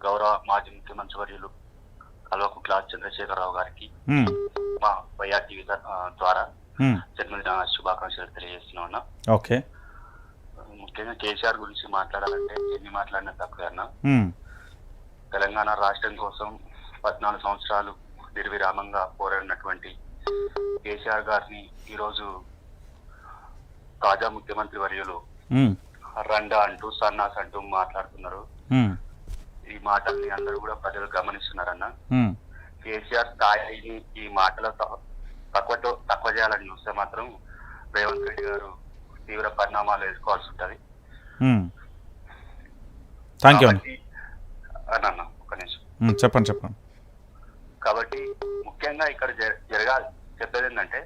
గౌరవ మాజీ ముఖ్యమంత్రి వర్యులు కల్వకుంట్ల చంద్రశేఖరరావు గారికి మా వైఆర్ టీవీ ద్వారా జన్మదిన శుభాకాంక్షలు తెలియజేస్తున్నా ఓకే. ముఖ్యంగా కేసీఆర్ గురించి మాట్లాడాలంటే ఎన్ని మాట్లాడినా తక్కువ అన్న. తెలంగాణ రాష్ట్రం కోసం పద్నాలుగు సంవత్సరాలు నిర్విరామంగా పోరాడినటువంటి కేసీఆర్ గారిని ఈరోజు తాజా ముఖ్యమంత్రి వర్యులు రండా అంటూ సన్నాస్ అంటూ మాట్లాడుతున్నారు. ఈ మాటల్ని అందరూ కూడా ప్రజలు గమనిస్తున్నారన్న. కేసీఆర్ స్థాయిని ఈ మాటలో తక్కువతో తక్కువ చేయాలని చూస్తే మాత్రం రేవంత్ రెడ్డి గారు తీవ్ర పరిణామాలు ఎదుర్కోవాల్సి ఉంటది. ఉమ్. థ్యాంక్ యూ అన్న ఒక నిమిషం. చెప్పండి చెప్పండి. కాబట్టి ముఖ్యంగా ఇక్కడ జరగాలి చెప్పేది ఏంటంటే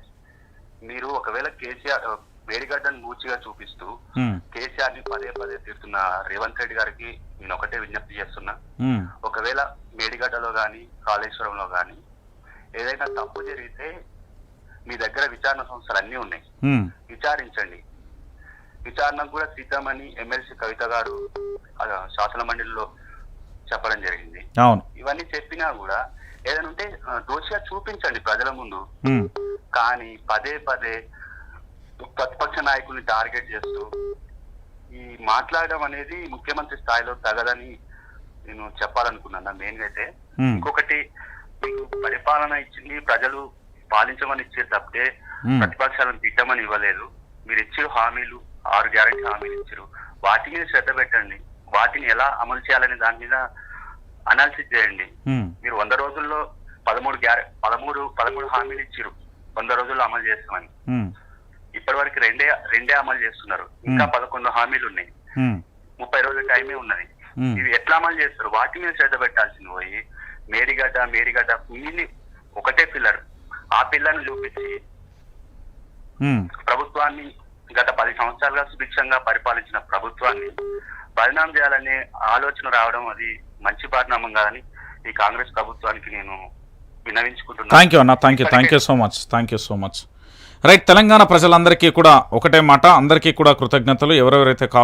మీరు ఒకవేళ కేసీఆర్ వేడిగడ్డను మూచిగా చూపిస్తూ కేసీఆర్ని పదే పదే తిడుతున్న రేవంత్ రెడ్డి గారికి నేను ఒకటే విజ్ఞప్తి చేస్తున్నా. ఒకవేళ మేడిగడ్డలో గాని కాళేశ్వరంలో గాని ఏదైనా తప్పు జరిగితే మీ దగ్గర విచారణ సంస్థలు అన్నీ ఉన్నాయి. విచారించండి. విచారణకు కూడా సిద్ధమని ఎమ్మెల్సీ కవిత గారు శాసన మండలిలో చెప్పడం జరిగింది. ఇవన్నీ చెప్పినా కూడా ఏదైనా ఉంటే దోషిగా చూపించండి ప్రజల ముందు. కానీ పదే పదే ప్రతిపక్ష నాయకుల్ని టార్గెట్ చేస్తూ ఈ మాట్లాడడం అనేది ముఖ్యమంత్రి స్థాయిలో తగదని నేను చెప్పాలనుకున్నాను. మెయిన్గా అయితే ఉమ్, ఇంకొకటి మీకు పరిపాలన ఇచ్చింది ప్రజలు పాలించమని ఇచ్చే తప్పితే ఉమ్, ప్రతిపక్షాలను తిట్టమని ఇవ్వలేదు. మీరు ఇచ్చే హామీలు ఆరు గ్యారెంటీ హామీలు ఇచ్చారు. వాటి మీద శ్రద్ధ పెట్టండి. వాటిని ఎలా అమలు చేయాలనే దాని మీద అనాలిసిస్ చేయండి. ఉమ్, మీరు వంద రోజుల్లో పదమూడు గ్యారె పదమూడు పదమూడు హామీలు ఇచ్చారు. వంద రోజుల్లో అమలు చేస్తామని. ఇప్పటి వరకు రెండే రెండే అమలు చేస్తున్నారు. ఇంకా పదకొండు హామీలు ఉన్నాయి. ముప్పై రోజుల టైమే ఉన్నది. ఇవి ఎట్లా అమలు చేస్తారు? వాటి మీద శ్రద్ధ పెట్టాల్సింది పోయి మేడిగడ్డ మేడిగడ్డ మిగిలి ఒకటే పిల్లర్. ఆ పిల్లర్ని చూపించి ప్రభుత్వాన్ని గత పది సంవత్సరాలుగా సుభిక్షంగా పరిపాలించిన ప్రభుత్వాన్ని పరిణామం చేయాలనే ఆలోచన రావడం అది మంచి పరిణామం కాదని ఈ కాంగ్రెస్ ప్రభుత్వానికి నేను విన్నవించుకుంటున్నాను. థ్యాంక్ యూ అన్న thank you thank you so much thank you so much right Telangana ప్రజలందరికీ కూడా ఒకటే మాట అందరికీ కూడా కృతజ్ఞతలు. ఎవరెవరైతే కాల్